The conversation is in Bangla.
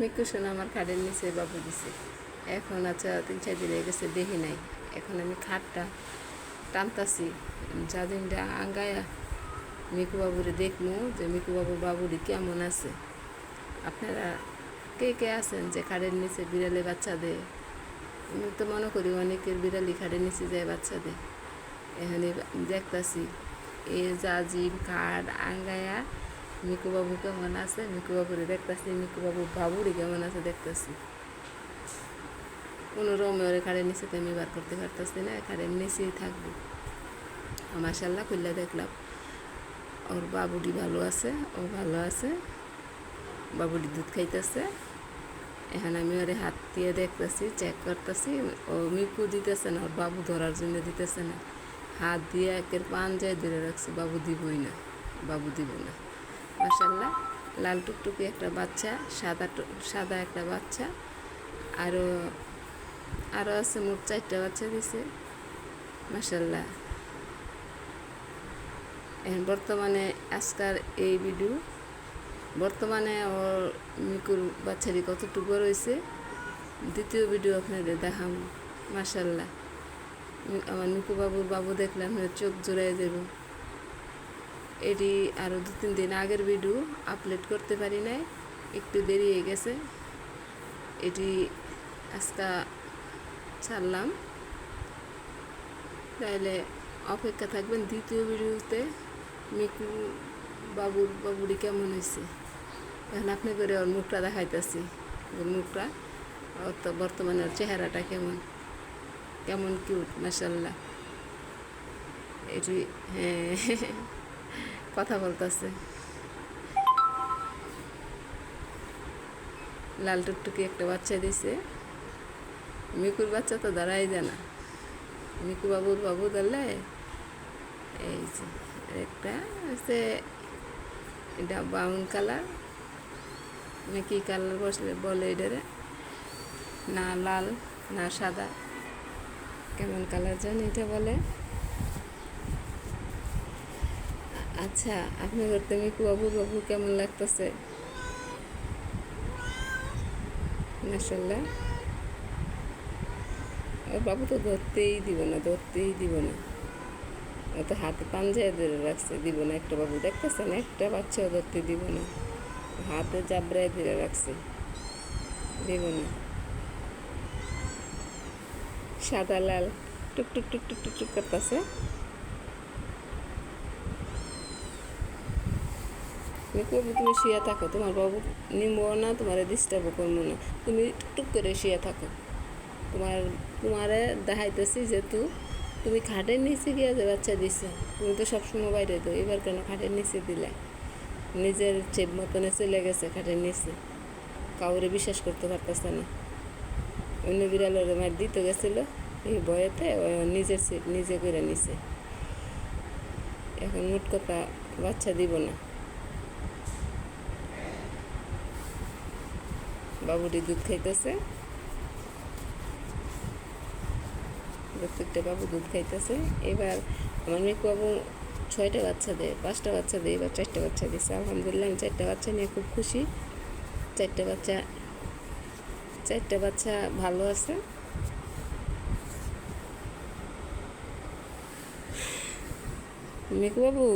মিকুশন আমার খাটের নিচে বাবু দিছে। এখন আচ্ছা তিন চার দিন হয়ে গেছে, দেখি নাই। এখন আমি খাটটা টানতাছি। যা আঙ্গায়া মিকু বাবুরে দেখব যে মিকু বাবুর বাবুরি কেমন আছে। আপনারা কে কে আছেন যে খাটের নিচে বিড়ালে বাচ্চা দেয়? আমি তো মনে করি অনেকের বিড়ালি খাটের নিচে যায় বাচ্চা দেয়। এখানে দেখতাছি এই জাজিম খাট, আঙ্গায়া মিকু বাবু কেমন আছে? মিকু বাবুরে দেখতাছি মিকু বাবু বাবুরি কেমন আছে দেখতাছি। কোনো রমের খাড়ের নিচে তো আমি বার করতে পারতেছি না খাড়ের নিচেই থাকব। মাসাল্লাহ খুললে দেখলাম। ওর বাবুটি ভালো আছে, ও ভালো আছে। বাবুটি দুধ খাইতেছে। এখন আমি ওরে হাত দিয়ে দেখতেছি চেক করতেছি। ও মিকু দিতেছে না, ওর বাবু ধরার জন্য দিতেছে না। হাত দিয়ে একের পান যায় ধরে রাখছি, বাবু দিবই না, বাবু দিব না। মাসাল্লাহ লাল টুকটুকি একটা বাচ্চা, সাদা সাদা একটা বাচ্চা আরও আরও আছে মোট চারটা বাচ্চা দিছে মাসাল্লাহ এখন বর্তমানে আজকার এই ভিডিও বর্তমানে ওর মিকুর বাচ্চাটি কতটুকু রয়েছে, দ্বিতীয় ভিডিও আপনাদের দেখাম মাসাল্লাহ আমার মিকু বাবুর বাবু দেখলে আপনার চোখ জোড়াই দেব এটি আরও দু তিন দিন আগের ভিডিও আপলোড করতে পারি নাই। একটু দেরি হয়ে গেছে। এটি আজকা ছাড়লাম। তাহলে অপেক্ষা থাকবেন দ্বিতীয় ভিডিওতে মিকু বাবুর বাবুরি কেমন হয়েছে? এখন আপনি করে ওর মুখটা দেখাইতেছি ওর মুখটা ওর তো বর্তমানে ওর চেহারাটা কেমন? কেমন কিউট মাসাল্লাহ এটি হ্যাঁ। কথা বলতেছে। লাল টুকটুকি একটা বাচ্চা দিছে। মিকুর বাচ্চা তো দাঁড়াই যায় না। মিকু বাবুর বাবু ধরলে এই যে একটা হচ্ছে এটা ব্রাউন কালার না কি কালার বসলে বলে এটারে না লাল, না সাদা। কেমন কালার জানি এটা বলে। আচ্ছা আপনি করতে মিকু বাবু বাবু কেমন লাগতেছে? মাসাল্লাহ ওর বাবু তো ধরতেই দিব না, ধরতেই দিব না। ও তো হাতে পাঞ্জায় ধরে রাখছে, দিব না একটা বাবু। দেখতেছেন, একটা বাচ্চাও ধরতে দিব না। হাতে জাবরায় ধরে রাখছে, দিব না। সাদা লাল টুক টুক টুক টুক টুক টুক করতেছে। কবি তুমি শুয়ে থাকো? তোমার বাবু নিমবো না, তোমার ডিস্টার্ব করব না। তুমি টুক করে শুয়ে থাকো। তোমার, তোমারে দেখাইতেছি যেহেতু তুমি খাটের নিচে গিয়ে যে বাচ্চা দিছো, তুমি তো সবসময় বাইরে দো এবার কেন খাটের নিচে দিলে? নিজের চেপ মতনে চলে গেছে খাটের নিচে। কাউরে বিশ্বাস করতে পারতেছে না। অন্য বিড়াল বিড়ালের মার দিতে গেছিল, এই বয়েতে নিজের নিজে করে নিছে। এখন মোট কথা বাচ্চা দিব না। বাবুটি দুধ খাইতেছে। প্রত্যেকটা বাবু দুধ খাইতেছে। এবার আমার মেয়ে বাবু ছয়টা বাচ্চা দেয়, পাঁচটা বাচ্চা দেয়, এবার চারটা বাচ্চা দিচ্ছে আলহামদুলিল্লাহ আমি চারটা বাচ্চা নিয়ে খুব খুশি। চারটা বাচ্চা চারটা বাচ্চা ভালো আছে। মিকু বাবু